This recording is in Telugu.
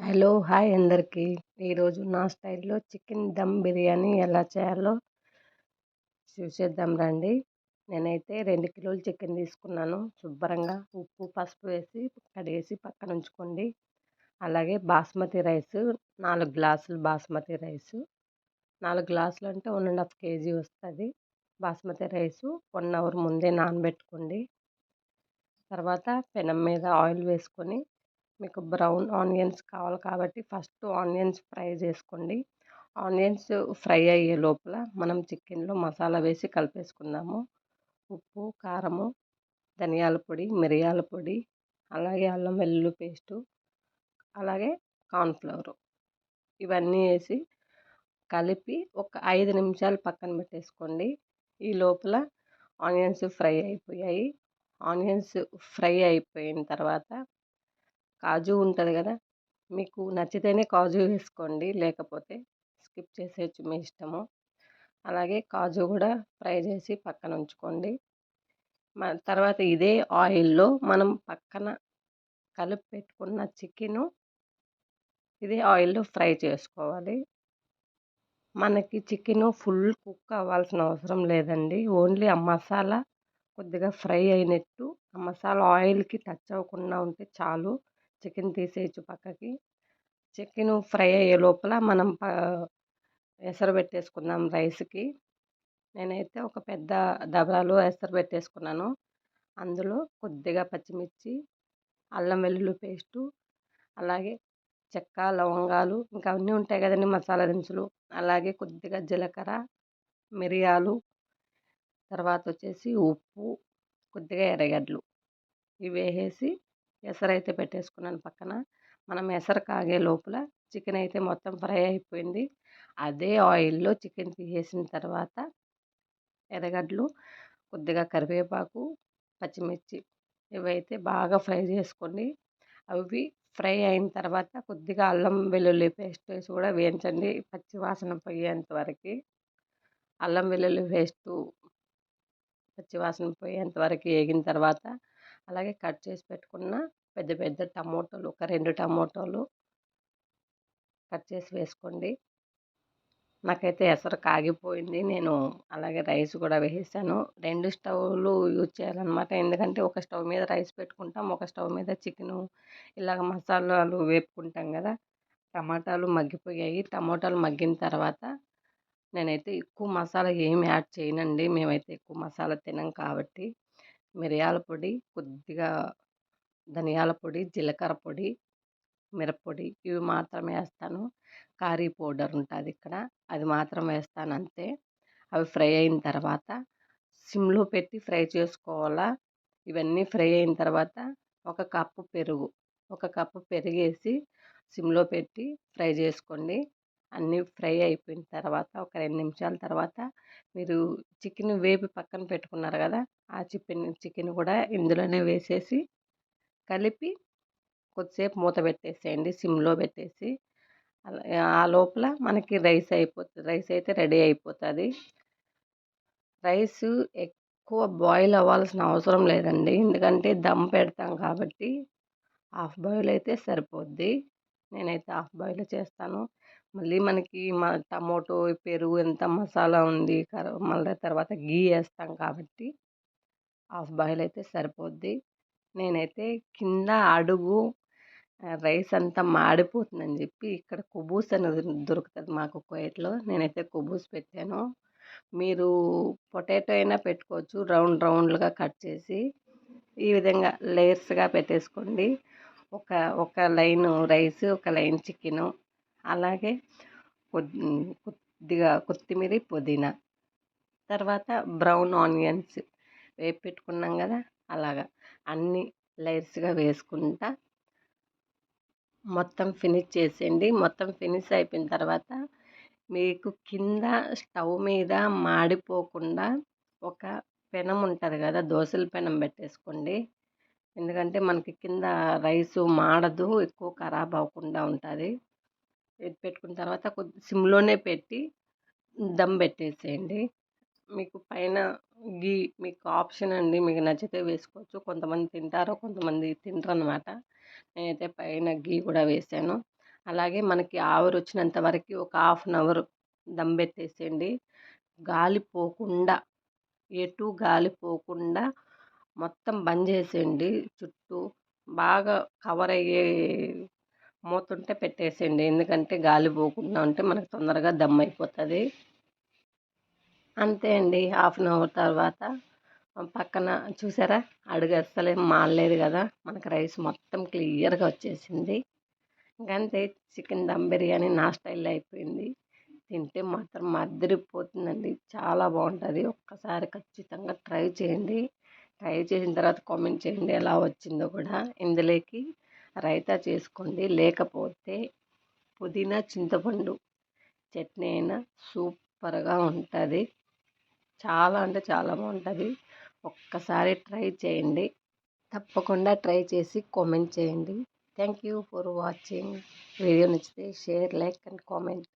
హలో హాయ్ అందరికీ. ఈరోజు నా స్టైల్లో చికెన్ దమ్ బిర్యానీ ఎలా చేయాలో చూసేద్దాం రండి. నేనైతే రెండు కిలోలు చికెన్ తీసుకున్నాను. శుభ్రంగా ఉప్పు పసుపు వేసి కడిగేసి పక్కన ఉంచుకోండి. అలాగే బాస్మతి రైస్ నాలుగు గ్లాసులు బాస్మతి రైస్. నాలుగు గ్లాసులు అంటే వన్ అండ్ హాఫ్ కేజీ వస్తుంది. బాస్మతి రైస్ వన్ అవర్ ముందే నానబెట్టుకోండి. తర్వాత పెనం మీద ఆయిల్ వేసుకొని మీకు బ్రౌన్ ఆనియన్స్ కావాలి కాబట్టి ఫస్ట్ ఆనియన్స్ ఫ్రై చేసుకోండి. ఆనియన్స్ ఫ్రై అయ్యే లోపల మనం చికెన్లో మసాలా వేసి కలిపేసుకుందాము. ఉప్పు కారము ధనియాల పొడి మిరియాల పొడి అలాగే అల్లం వెల్లుల్లి పేస్టు అలాగే కార్న్ఫ్లవరు ఇవన్నీ వేసి కలిపి ఒక ఐదు నిమిషాలు పక్కన పెట్టేసుకోండి. ఈ లోపల ఆనియన్స్ ఫ్రై అయిపోయాయి. ఆనియన్స్ ఫ్రై అయిపోయిన తర్వాత కాజు ఉంటుంది కదా! మీకు నచ్చితేనే కాజు వేసుకోండి. లేకపోతే స్కిప్ చేసేయచ్చు మీ ఇష్టము. అలాగే కాజు కూడా ఫ్రై చేసి పక్కన ఉంచుకోండి. తర్వాత ఇదే ఆయిల్లో మనం పక్కన కలిపి పెట్టుకున్న చికెను ఇదే ఆయిల్లో ఫ్రై చేసుకోవాలి. మనకి చికెన్ ఫుల్ కుక్ అవ్వాల్సిన అవసరం లేదండి. ఓన్లీ ఆ మసాలా కొద్దిగా ఫ్రై అయినట్టు ఆ మసాలా ఆయిల్కి టచ్ అవ్వకుండా ఉంటే చాలు. చికెన్ తీసేయచ్చు పక్కకి. చికెన్ ఫ్రై అయ్యే లోపల మనం ఎసరు పెట్టేసుకుందాం రైస్కి. నేనైతే ఒక పెద్ద దబరాలో ఎసరు పెట్టేసుకున్నాను. అందులో కొద్దిగా పచ్చిమిర్చి అల్లం వెల్లుల్లి పేస్టు అలాగే చెక్క లవంగాలు ఇంకా అన్నీ ఉంటాయి కదండి మసాలా దినుసులు. అలాగే కొద్దిగా జీలకర్ర మిరియాలు తర్వాత వచ్చేసి ఉప్పు కొద్దిగా ఎర్రగడ్డలు. ఇవి వేసేసి ఎసరైతే పెట్టేసుకున్నాను పక్కన. మనం ఎసరు కాగే లోపల చికెన్ అయితే మొత్తం ఫ్రై అయిపోయింది. అదే ఆయిల్లో చికెన్ తీసేసిన తర్వాత ఎర్రగడ్డలు కొద్దిగా కరివేపాకు పచ్చిమిర్చి ఇవైతే బాగా ఫ్రై చేసుకోండి. అవి ఫ్రై అయిన తర్వాత కొద్దిగా అల్లం వెల్లుల్లి పేస్ట్ వేసి కూడా వేయించండి పచ్చి వాసన పోయేంత వరకు. అల్లం వెల్లుల్లి పేస్టు పచ్చి వాసన పోయేంత వరకు వేగిన తర్వాత అలాగే కట్ చేసి పెట్టుకున్న పెద్ద పెద్ద టమోటాలు ఒక రెండు టమోటాలు కట్ చేసి వేసుకోండి. నాకైతే ఎసరు కాగిపోయింది. నేను అలాగే రైస్ కూడా వేసాను రెండు స్టవ్లు యూజ్ చేయాలన్నమాట. ఎందుకంటే ఒక స్టవ్ మీద రైస్ పెట్టుకుంటాం ఒక స్టవ్ మీద చికెను ఇలాగ మసాలాలు వేపుకుంటాం కదా. టమాటాలు మగ్గిపోయాయి. టమాటాలు మగ్గిన తర్వాత నేనైతే ఎక్కువ మసాలా ఏమి యాడ్ చేయనండి. మేమైతే ఎక్కువ మసాలా తినం కాబట్టి మిరియాల పొడి కొద్దిగా ధనియాల పొడి జీలకర్ర పొడి మిరప్పొడి ఇవి మాత్రమే వేస్తాను. కారీ పౌడర్ ఉంటుంది ఇక్కడ. అది మాత్రం వేస్తాను అంతే. అవి ఫ్రై అయిన తర్వాత సిమ్లో పెట్టి ఫ్రై చేసుకోవాలా? ఇవన్నీ ఫ్రై అయిన తర్వాత ఒక కప్పు పెరుగు ఒక కప్పు పెరిగేసి సిమ్లో పెట్టి ఫ్రై చేసుకోండి. అన్నీ ఫ్రై అయిపోయిన తర్వాత ఒక రెండు నిమిషాల తర్వాత మీరు చికెన్ వేపి పక్కన పెట్టుకున్నారు కదా ఆ చికెన్ చికెన్ కూడా ఇందులోనే వేసేసి కలిపి కొద్దిసేపు మూత పెట్టేసేయండి సిమ్లో పెట్టేసి. ఆ లోపల మనకి రైస్ అయిపోతుంది రైస్ అయితే రెడీ అయిపోతుంది. రైస్ ఎక్కువ బాయిల్ అవ్వాల్సిన అవసరం లేదండి. ఎందుకంటే దమ్ పెడతాం కాబట్టి హాఫ్ బాయిల్ అయితే సరిపోద్ది. నేనైతే హాఫ్ బాయిల్ చేస్తాను. మళ్ళీ మనకి మా టమోటో పెరుగు ఎంత మసాలా ఉంది మళ్ళీ తర్వాత గీ వేస్తాం కాబట్టి హాఫ్ బాయిల్ అయితే సరిపోద్ది. నేనైతే కింద అడుగు రైస్ అంతా మాడిపోతుందని చెప్పి ఇక్కడ కుబూస్ అనేది దొరుకుతుంది మాకు కోయట్లో. నేనైతే కుబూస్ పెట్టాను. మీరు పొటాటో అయినా పెట్టుకోవచ్చు. రౌండ్ రౌండ్లుగా కట్ చేసి ఈ విధంగా లేయర్స్గా పెట్టేసుకోండి. ఒక ఒక లైన్ రైస్ ఒక లైన్ చికెను అలాగే కొద్దిగా కొత్తిమీర పుదీనా తర్వాత బ్రౌన్ ఆనియన్స్ వేపి పెట్టుకున్నాం కదా అలాగా. అన్ని లేయర్స్గా వేసుకుంటా. మొత్తం ఫినిష్ చేసేయండి. మొత్తం ఫినిష్ అయిపోయిన తర్వాత మీకు కింద స్టవ్ మీద మాడిపోకుండా ఒక పెనం ఉంటుంది కదా దోశల పెనం పెట్టేసుకోండి. ఎందుకంటే మనకి కింద రైసు మాడదు ఎక్కువ ఖరాబ్ అవ్వకుండా ఉంటుంది. పెట్టుకున్న తర్వాత కొద్ది సిమ్లోనే పెట్టి దమ్ పెట్టేసేయండి. మీకు పైన గీ మీకు ఆప్షన్ అండి. మీకు నచ్చితే వేసుకోవచ్చు. కొంతమంది తింటారు కొంతమంది తినరు అనమాట నేనైతే పైన గీ కూడా వేసాను. అలాగే మనకి ఆవిరి వచ్చినంత వరకు ఒక హాఫ్ అన్ అవర్ దమ్ పెట్టేసేయండి గాలి పోకుండా ఎటు గాలి పోకుండా మొత్తం బంద్ చేసేయండి. చుట్టూ బాగా కవర్ అయ్యే మూతుంటే పెట్టేసేయండి. ఎందుకంటే గాలి పోకుండా ఉంటే మనకు తొందరగా దమ్ అయిపోతుంది. అంతే అండి. హాఫ్ అన్ అవర్ తర్వాత పక్కన చూసారా? అడుగు అసలు ఏం కదా. మనకు రైస్ మొత్తం క్లియర్గా వచ్చేసింది. ఇంకంతే చికెన్ దమ్ బిర్యానీ నా స్టైల్లో అయిపోయింది. తింటే మాత్రం మద్దరిపోతుందండి చాలా బాగుంటుంది. ఒక్కసారి ఖచ్చితంగా ట్రై చేయండి. ట్రై చేసిన తర్వాత కామెంట్ చేయండి ఎలా వచ్చిందో కూడా. ఇందులోకి రైతా చేసుకోండి. లేకపోతే పుదీనా చింతపండు చట్నీ అయినా సూపర్గా ఉంటుంది. చాలా అంటే చాలా బాగుంటుంది. ఒక్కసారి ట్రై చేయండి. తప్పకుండా ట్రై చేసి కామెంట్ చేయండి. Thank you for watching. Video నచ్చితే షేర్ లైక్ అండ్ కామెంట్.